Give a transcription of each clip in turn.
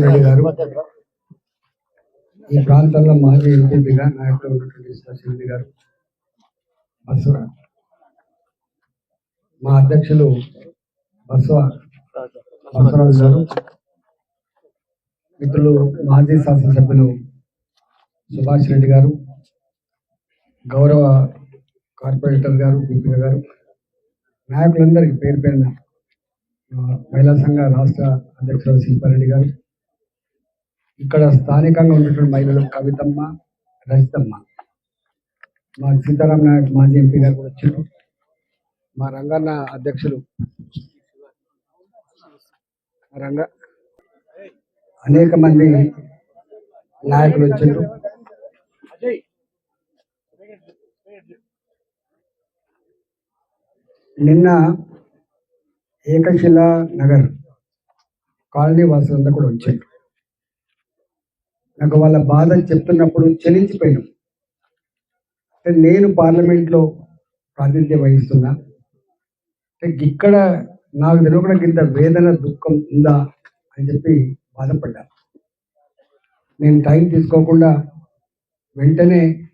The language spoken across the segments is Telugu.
రెడ్డి గారు. ఈ ప్రాంతంలో మాజీ ఎంపీగా నాయకుడు ఉన్నటువంటి శశిరెడ్డి గారు. బసవ. మా అధ్యక్షులు బసవ బసవరాజు గారు. మిత్రులు మాజీ శాసనసభ్యులు సుభాష్ రెడ్డి గారు. గౌరవ కార్పొరేటర్ గారు దీపిక గారు. నాయకులందరికీ పేరు పేరున మహిళా సంఘ రాష్ట్ర అధ్యక్షుడు శిల్పారెడ్డి గారు. ఇక్కడ స్థానికంగా ఉన్నటువంటి మహిళలు కవితమ్మ రజితమ్మ. మా సీతారాం నాయక్ మాజీ ఎంపీ గారు కూడా వచ్చారు. మా రంగన్న అధ్యక్షులు. రంగ అనేక మంది నాయకులు వచ్చారు. నిన్న ఏకశిలా నగర్ కాలనీ వాసులంతా కూడా వచ్చారు. నాకు వాళ్ళ బాధ చెప్తున్నప్పుడు చలించిపోయాను. అంటే నేను పార్లమెంట్లో ప్రాతినిధ్యం వహిస్తున్నా. అంటే ఇక్కడ నాకు తెలియకుండా ఇంత వేదన దుఃఖం ఉందా అని చెప్పి బాధపడ్డా. నేను టైం తీసుకోకుండా వెంటనే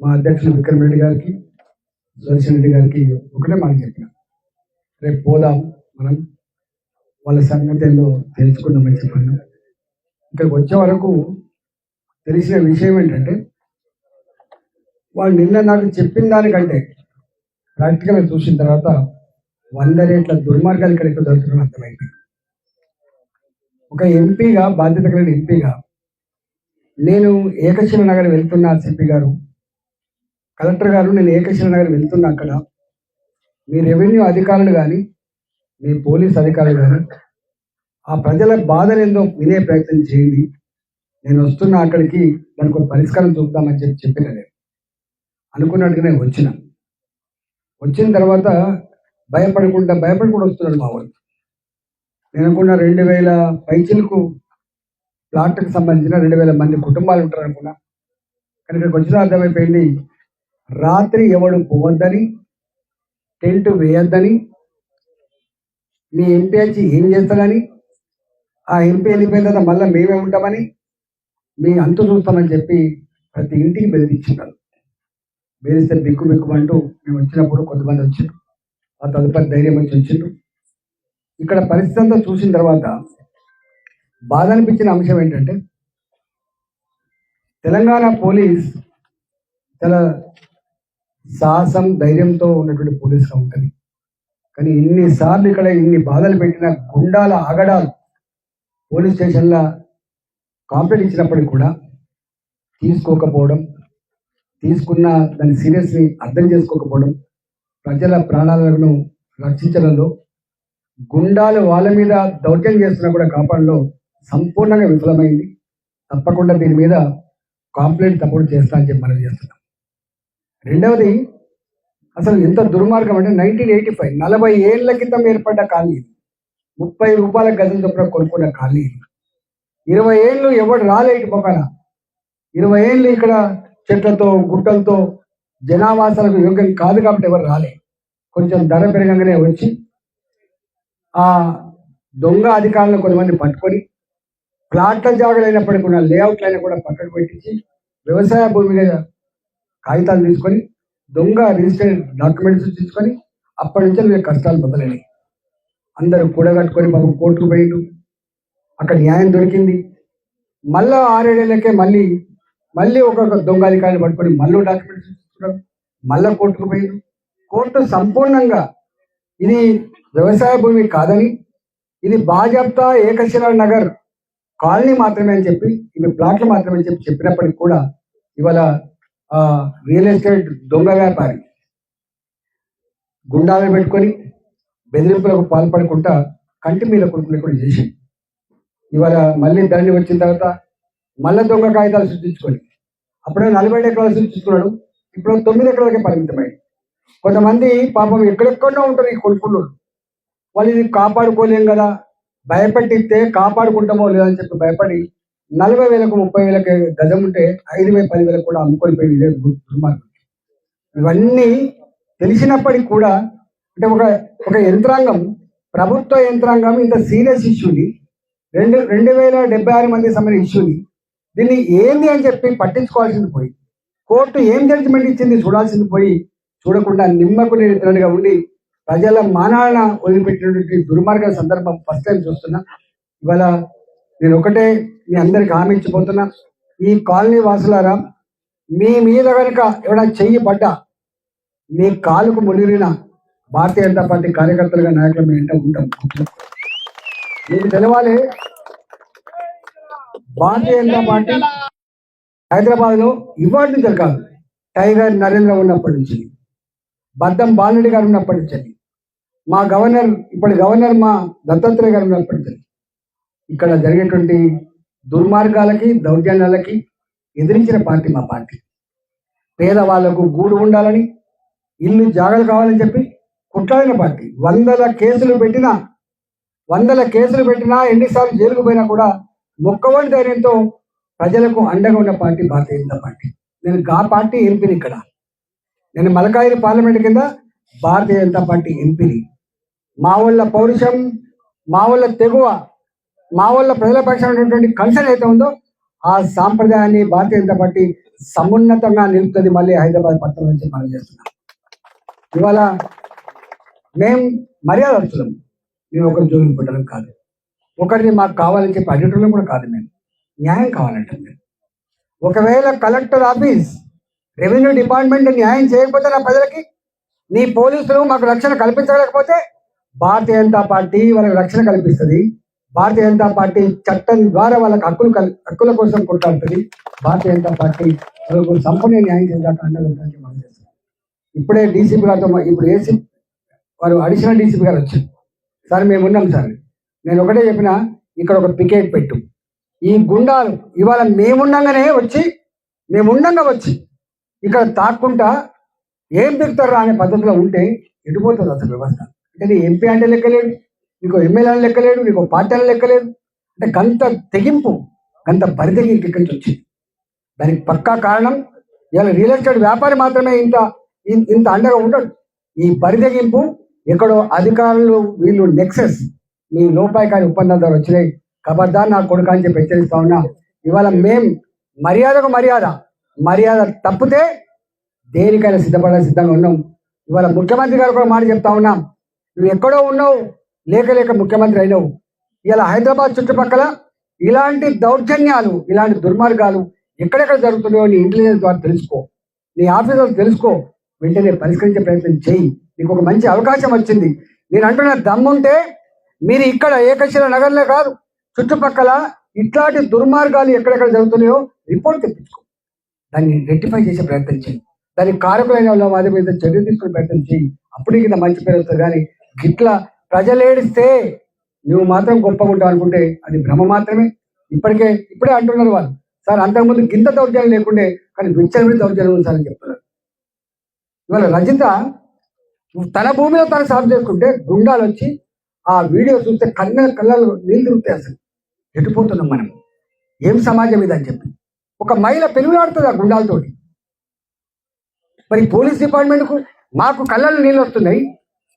మా అధ్యక్షులు విక్రమ్ రెడ్డి గారికి సుదర్శన్ రెడ్డి గారికి ఒకటే మాట చెప్పిన. రేపు పోదాం మనం. వాళ్ళ సంగతి ఏందో తెలుసుకుందామని చెప్పాను ఇక్కడికి వచ్చే వరకు తెలిసిన విషయం ఏంటంటే వాళ్ళు నిన్న నాకు చెప్పిన దానికంటే ప్రాక్టికల్గా చూసిన తర్వాత వంద రేట్ల దుర్మార్గాలు ఇక్కడ ఎక్కువ జరుగుతున్నాయి అర్థమైంది. ఒక ఎంపీగా బాధ్యత కలిగిన ఎంపీగా నేను ఏకశిల నగర్ వెళ్తున్నా సిపి గారు. కలెక్టర్ గారు నేను ఏకశిల నగర్ వెళ్తున్నా అక్కడ. మీ రెవెన్యూ అధికారులు కానీ మీ పోలీస్ అధికారులు కానీ ఆ ప్రజల బాధలు ఏందో వినే ప్రయత్నం చేయండి. నేను వస్తున్న అక్కడికి దానికి ఒక పరిష్కారం చూపుతామని చెప్పి చెప్పిన నేను. అనుకున్నట్టుగానే వచ్చిన. వచ్చిన తర్వాత భయపడకుండా భయపడకుండా వస్తున్నాడు మా వాళ్ళు. నేను అనుకున్న రెండు వేల పైచిలకు ప్లాట్కి సంబంధించిన రెండు వేల మంది కుటుంబాలు ఉంటారు అనుకున్నా కానీ ఇక్కడికి వచ్చిన అర్థమైపోయింది రాత్రి ఎవడు పోవద్దని టెంట్ వేయొద్దని మీ ఎంపీ వచ్చి ఏం చేస్తాడని ఆ ఎంపీ వెళ్ళిపోయిన తర్వాత మళ్ళీ మేమే ఉంటామని మీ అంతు చూస్తామని చెప్పి ప్రతి ఇంటికి బెదిరించినారు బెదిరిస్తే బిక్కు బిక్కుమంటూ మేము వచ్చినప్పుడు కొంతమంది వచ్చారు ఆ తదుపరి ధైర్యం వచ్చి వచ్చిండ్రు. ఇక్కడ పరిస్థితి అంతా చూసిన తర్వాత బాధ అనిపించిన అంశం ఏంటంటే తెలంగాణ పోలీస్ చాలా సాహసం ధైర్యంతో ఉన్నటువంటి పోలీస్ ఉంటుంది. కానీ ఇన్నిసార్లు ఇక్కడ ఇన్ని బాధలు పెట్టిన గుండాల ఆగడాలు పోలీస్ స్టేషన్ల కాంప్లైంట్ ఇచ్చినప్పటికి కూడా తీసుకోకపోవడం తీసుకున్న దాని సీరియస్ని అర్థం చేసుకోకపోవడం ప్రజల ప్రాణాలను రక్షించడంలో గుండాలు వాళ్ళ మీద దౌర్జన్యం చేస్తున్నా కూడా కాపాడలో సంపూర్ణంగా విఫలమైంది. తప్పకుండా దీని మీద కాంప్లైంట్ తప్పుడు చేస్తా అని చెప్పి మనం చేస్తున్నాం. రెండవది అసలు ఎంత దుర్మార్గం అంటే నైన్టీన్ ఎయిటీ ఫైవ్ నలభై ఏళ్ళ క్రితం ఏర్పడ్డ కాలనీ ఇది. ముప్పై రూపాయల గజం చొప్పున కొనుక్కున్న కాలనీ ఇది. ఇరవై ఏళ్ళు ఎవడు రాలే ఇటు పక్కన ఇరవై ఏళ్ళు ఇక్కడ చెట్లతో గుట్టలతో జనావాసాలకు యోగ్యం కాదు కాబట్టి ఎవరు రాలే కొంచెం ధర పెరగంగానే వచ్చి ఆ దొంగ అధికారులను కొంతమంది పట్టుకొని ప్లాట్ల జాగలైనప్పటికీ అయినప్పటికీ కూడా లేఅవుట్లు అయినా కూడా పక్కకు పెట్టించి వ్యవసాయ భూమి మీద కాగితాలు తీసుకొని దొంగ రిజిస్టర్డ్ డాక్యుమెంట్స్ తీసుకొని అప్పటి నుంచి వీళ్ళ కష్టాలు మొదలైనవి అందరూ కూడగట్టుకొని పాపం కోర్టుకు పోయిండు అక్కడ న్యాయం దొరికింది. మళ్ళా ఆరేడేళ్ళకే మళ్ళీ మళ్ళీ ఒక్కొక్క దొంగ అధికారిని పట్టుకొని మళ్ళీ డాక్యుమెంట్స్ తీసుకున్నారు. మళ్ళా కోర్టుకు పోయిండు కోర్టు సంపూర్ణంగా ఇది వ్యవసాయ భూమి కాదని ఇది బాజాప్తా ఏకశిలా నగర్ కాలనీ మాత్రమే అని చెప్పి ఇవి ప్లాట్లు మాత్రమే అని చెప్పి చెప్పినప్పటికీ కూడా ఇవాళ రియల్ ఎస్టేట్ దొంగ వ్యాపారి గుండాలను పెట్టుకొని బెదిరింపులకు పాల్పడకుండా కంటి మీద కొడుకులు కూడా చేసి ఇవాళ మళ్ళీ ధరణి వచ్చిన తర్వాత మళ్ళీ దొంగ కాగితాలు సృష్టించుకొని అప్పుడే నలభై ఎకరాలు సృష్టించుకున్నాడు ఇప్పుడు తొమ్మిది ఎకరాలకే పరిమితమై కొంతమంది పాపం ఎక్కడెక్కడో ఉంటారు ఈ కొడుకులు. వాళ్ళు ఇది కాపాడుకోలేం కదా భయపెట్టిస్తే కాపాడుకుంటామో లేదని చెప్పి భయపడి నలభై వేలకు ముప్పై వేలకు గజం ఉంటే ఐదు వేల పది వేలకు కూడా అమ్ముకొని పోయింది ఇదే దుర్మార్గం. ఇవన్నీ తెలిసినప్పటికీ కూడా అంటే ఒక ఒక యంత్రాంగం ప్రభుత్వ యంత్రాంగం ఇంత సీరియస్ ఇష్యూని రెండు రెండు వేల డెబ్బై ఆరు మంది సమయం ఇష్యూని దీన్ని ఏంది అని చెప్పి పట్టించుకోవాల్సింది పోయి కోర్టు ఏం జడ్జిమెంట్ ఇచ్చింది చూడాల్సింది పోయి చూడకుండా నిమ్మకు నిరంతరంగా ఉండి ప్రజల మానాలన వదిలిపెట్టినటువంటి దుర్మార్గ సందర్భం ఫస్ట్ టైం చూస్తున్నా. ఇవాళ నేను ఒకటే మీ అందరికి హామీ ఇచ్చిపోతున్నా. ఈ కాలనీ వాసులారా మీ మీద కనుక ఎవడా చెయ్యి పడ్డా మీ కాలుకు మునిగిన భారతీయ జనతా పార్టీ కార్యకర్తలుగా నాయకులు మీ ఇంట ఉంటాం. మీకు తెలవాలి భారతీయ జనతా పార్టీ హైదరాబాద్లో ఇవాటి నుంచి కాదు. టైగర్ నరేంద్ర ఉన్నప్పటి నుంచి బద్దం బాలుడి గారు ఉన్నప్పటి నుంచి మా గవర్నర్ ఇప్పటి గవర్నర్ మా దత్తాత్రేయ గారు ఉన్నప్పటి నుంచి ఇక్కడ జరిగేటువంటి దుర్మార్గాలకి దౌర్జన్యాలకి ఎదిరించిన పార్టీ మా పార్టీ. పేదవాళ్ళకు గూడు ఉండాలని ఇల్లు జాగలు కావాలని చెప్పి కుట్లాడిన పార్టీ. వందల కేసులు పెట్టినా వందల కేసులు పెట్టినా ఎన్నిసార్లు జైలుకు పోయినా కూడా మొక్కవని ధైర్యంతో ప్రజలకు అండగా ఉన్న పార్టీ భారతీయ జనతా పార్టీ. నేను గా పార్టీ ఎంపీని ఇక్కడ. నేను మలకాయిరి పార్లమెంట్ కింద భారతీయ జనతా పార్టీ ఎంపీని. మా వాళ్ళ పౌరుషం మా వాళ్ళ తెగువ మా వాళ్ళ ప్రజల పక్షాన ఉన్నటువంటి కన్సర్న్ అయితే ఉందో ఆ సాంప్రదాయాన్ని భారతీయ జనతా పార్టీ సమున్నతంగా నిలుపుతుంది మళ్ళీ హైదరాబాద్ పట్టణం నుంచి మనం చేస్తున్నాం. ఇవాళ మేం మర్యాద అడుగుతున్నాం మేము ఒకరి జోలికి పెట్టడం కాదు. ఒకరిని మాకు కావాలని చెప్పి అడగటం కూడా కాదు మేము న్యాయం కావాలంటాం మేము ఒకవేళ కలెక్టర్ ఆఫీస్ రెవెన్యూ డిపార్ట్మెంట్ న్యాయం చేయకపోతే నా ప్రజలకి నీ పోలీసులు మాకు రక్షణ కల్పించలేకపోతే భారతీయ జనతా పార్టీ వాళ్ళకి రక్షణ కల్పిస్తుంది. భారతీయ జనతా పార్టీ చట్టం ద్వారా వాళ్ళకి హక్కులు హక్కుల కోసం కొట్లాడుతుంది. భారతీయ జనతా పార్టీ వాళ్ళకు సంపూర్ణ న్యాయం చేయడానికి అండగా మనం ఇప్పుడే డీసీపీ గారితో మా- ఇప్పుడు ఏసీ వారు అడిషనల్ డీసీపీ గారు వచ్చారు. సార్ మేము ఉన్నాం సార్. నేను ఒకటే చెప్పిన ఇక్కడ ఒక పికెట్ పెట్టు. ఈ గుండాలు ఇవాళ మేముండగానే వచ్చి మేముండగా వచ్చి ఇక్కడ తాక్కుంటా ఏం పెడతారు అనే పద్ధతిలో ఉంటే ఎడిపోతుంది అసలు వ్యవస్థ? అంటే ఎంపీ అంటే లెక్కలేడు. నీకు ఎమ్మెల్యే అని లెక్కలేడు నీకు పార్టీ అని లెక్కలేదు. అంటే గంత తెగింపు గంత బరితెగింపు ఇక్కడి నుంచి వచ్చింది. దానికి పక్కా కారణం ఇవాళ రియల్ ఎస్టేట్ వ్యాపారి మాత్రమే ఇంత ఇంత అండగా ఉండడు. ఈ బరితెగింపు ఎక్కడో అధికారులు వీళ్ళు నెక్సెస్ మీ లోపాయకారి ఒప్పందాల ద్వారా వచ్చినాయి. కబర్దా నా కొడుకు అని చెప్పి హెచ్చరిస్తా ఉన్నా. ఇవాళ మేం మర్యాదకు మర్యాద మర్యాద తప్పితే దేనికైనా సిద్ధపడ సిద్ధంగా ఉన్నాం. ఇవాళ ముఖ్యమంత్రి గారు కూడా మాట చెప్తా ఉన్నాం. నువ్వు ఎక్కడో ఉన్నావు లేక లేక ముఖ్యమంత్రి అయినావు. ఇలా హైదరాబాద్ చుట్టుపక్కల ఇలాంటి దౌర్జన్యాలు ఇలాంటి దుర్మార్గాలు ఎక్కడెక్కడ జరుగుతున్నాయో నీ ఇంటెలిజెన్స్ ద్వారా తెలుసుకో. నీ ఆఫీసర్లు తెలుసుకో. వెంటనే పరిష్కరించే ప్రయత్నం చేయి. నీకు ఒక మంచి అవకాశం వచ్చింది. నేను అంటున్న దమ్ముంటే మీరు ఇక్కడ ఏకశిల నగర్లే కాదు చుట్టుపక్కల ఇట్లాంటి దుర్మార్గాలు ఎక్కడెక్కడ జరుగుతున్నాయో రిపోర్ట్ తెప్పించుకో. దాన్ని రెక్టిఫై చేసే ప్రయత్నం చేయి. దానికి కారకులైన వాళ్ళ వారి మీద చర్య తీసుకునే ప్రయత్నం చేయి. అప్పుడు కింద మంచి పేరు వస్తుంది కానీ గిట్లా ప్రజలు ఏడిస్తే నువ్వు మాత్రం గొప్పగా ఉంటావు అనుకుంటే అది భ్రమ మాత్రమే. ఇప్పటికే ఇప్పుడే అంటున్నారు వాళ్ళు. సార్ అంతకుముందు గింత దౌర్జన్యం లేకుండే కానీ విచ్చలవిడి దౌర్జన్యం ఉంది సార్ అని చెప్తున్నారు. ఇవాళ రజిత తన భూమిలో తను సాగు చేసుకుంటే గుండాలు వచ్చి ఆ వీడియో చూస్తే కన్న కళ్ళలు నీళ్ళు తిరుగుతాయి అసలు. ఎటుపోతున్నాం మనం? ఏం సమాజం ఇది అని చెప్పి. ఒక మహిళ పెనుగులాడుతుంది ఆ గుండాలతోటి. మరి పోలీస్ డిపార్ట్మెంట్కు మాకు కళ్ళల్లో నీళ్ళు వస్తున్నాయి.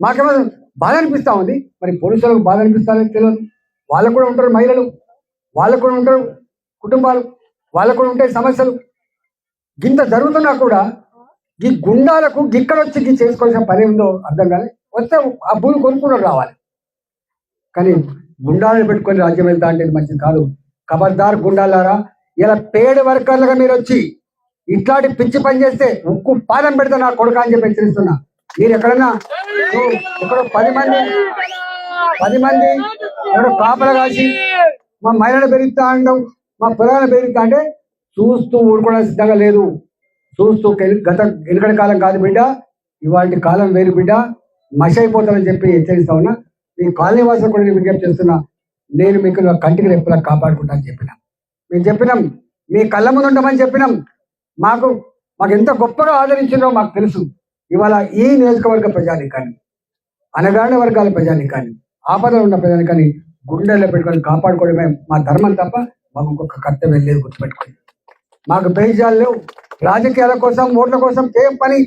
మాకేమో బాధ అనిపిస్తా ఉంది. మరి పోలీసులకు బాధ అనిపిస్తారని తెలియదు. వాళ్ళకు కూడా ఉంటారు మహిళలు. వాళ్ళకు కూడా ఉంటారు కుటుంబాలు. వాళ్ళకు కూడా ఉంటాయి సమస్యలు. గింత జరుగుతున్నా కూడా ఈ గుండాలకు గిక్కడ వచ్చి గీ చేసుకోవాల్సిన పని ఉందో అర్థం కాలే. వస్తే ఆ భూమి కొనుక్కున్నాడు రావాలి. కానీ గుండాలను పెట్టుకొని రాజ్యం వెళ్తా అంటే మంచిది కాదు. ఖబర్దార్ గుండాలారా ఇలా పేడ వర్కర్లుగా మీరు వచ్చి ఇట్లాంటి పిచ్చి పని చేస్తే ఉక్కు పాదం పెడితే నా కొడుకు అని చెప్పి హెచ్చరిస్తున్నా. మీరు ఎక్కడన్నా? ఇక్కడ పది మంది పది మంది ఎవరో కాపల కాసి మా మహిళలు పెరుగుతా అండం మా పిల్లలు పెరుగుతా అంటే చూస్తూ ఊరుకోవడానికి సిద్ధంగా లేదు. చూస్తూ గత వెనుకటి కాలం కాదు బిడ్డ ఇవాళ కాలం వేరు బిడ్డ. మష అయిపోతానని చెప్పి హెచ్చరిస్తా ఉన్నా. మీ కాలనీ వాసులు కూడా నేను విజ్ఞప్తి చేస్తున్నా. నేను మీకు కంటికి రెప్పలా కాపాడుకుంటానని చెప్పిన. మేము చెప్పినాం మీ కళ్ళ ముందు ఉండమని చెప్పినాం. మాకు మాకు ఎంత గొప్పగా ఆదరించిందో మాకు తెలుసు. ఇవాళ ఈ నియోజకవర్గ ప్రజానికాన్ని అనగాని వర్గాల ప్రజానికాన్ని ఆపదలో ఉన్న ప్రజానికాన్ని గుండెల్లో పెట్టుకొని కాపాడుకోవడమే మా ధర్మం తప్ప మాకు ఇంకొక కర్తవ్యం లేదు గుర్తుపెట్టుకోండి. మాకు పేజాలు లేవు. రాజకీయాల కోసం ఓట్ల కోసం ఏం పని?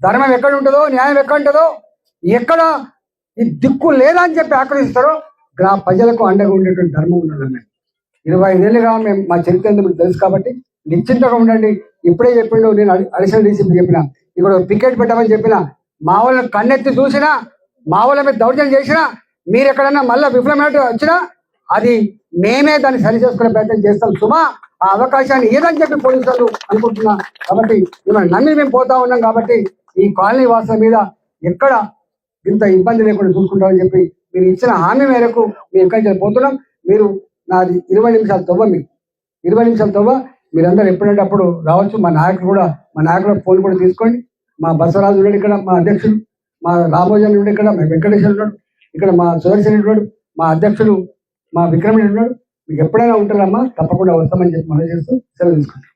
ధర్మం ఎక్కడ ఉంటుందో న్యాయం ఎక్కడ ఉంటుందో ఎక్కడ ఈ దిక్కు లేదా అని చెప్పి ఆక్రమిస్తారో గ్రా ప్రజలకు అండగా ఉండేటువంటి ధర్మం ఉన్నదన్నమాట ఇరవై ఐదేళ్ళుగా మేము మా చరిత్ర మీకు తెలుసు కాబట్టి నిశ్చింతగా ఉండండి. ఇప్పుడే చెప్పిండు నేను అడిషనల్ డీసీపీ చెప్పిన ఇక్కడ పికెట్ పెట్టమని చెప్పిన మా వాళ్ళని కన్నెత్తి చూసినా మా వాళ్ళ మీద దౌర్జన్యం చేసినా మీరు ఎక్కడన్నా మళ్ళీ విఫలమైనట్టు వచ్చినా అది మేమే దాన్ని సరి చేసుకునే ప్రయత్నం చేస్తాం. సుమా ఆ అవకాశాన్ని ఏదని చెప్పి పోలీసులు అనుకుంటున్నా కాబట్టి మిమ్మల్ని నమ్మి మేము పోతా ఉన్నాం కాబట్టి ఈ కాలనీ వాసుల మీద ఎక్కడ ఇంత ఇబ్బంది లేకుండా చూసుకుంటామని చెప్పి మీరు ఇచ్చిన హామీ మేరకు మేము ఎక్కడికి పోతున్నాం మీరు నాది ఇరవై నిమిషాలు తవ్వ మీకు ఇరవై నిమిషాలు తవ్వ మీరందరూ ఎప్పుడంటే అప్పుడు రావచ్చు మా నాయకులు కూడా మా నాయకుల ఫోన్ కూడా తీసుకోండి. మా బసవరాజు ఉన్నాడు ఇక్కడ మా అధ్యక్షుడు మా రామోజన్ ఉన్నాడు ఇక్కడ మా వెంకటేశ్వర ఉన్నాడు ఇక్కడ మా సుదర్శన్ ఉన్నాడు మా అధ్యక్షుడు మా విక్రమ్ ఉన్నాడు. మీకు ఎప్పుడైనా ఉంటారమ్మా తప్పకుండా వస్తామని చెప్పి మనం చేస్తూ సెలవు తీసుకుంటాం.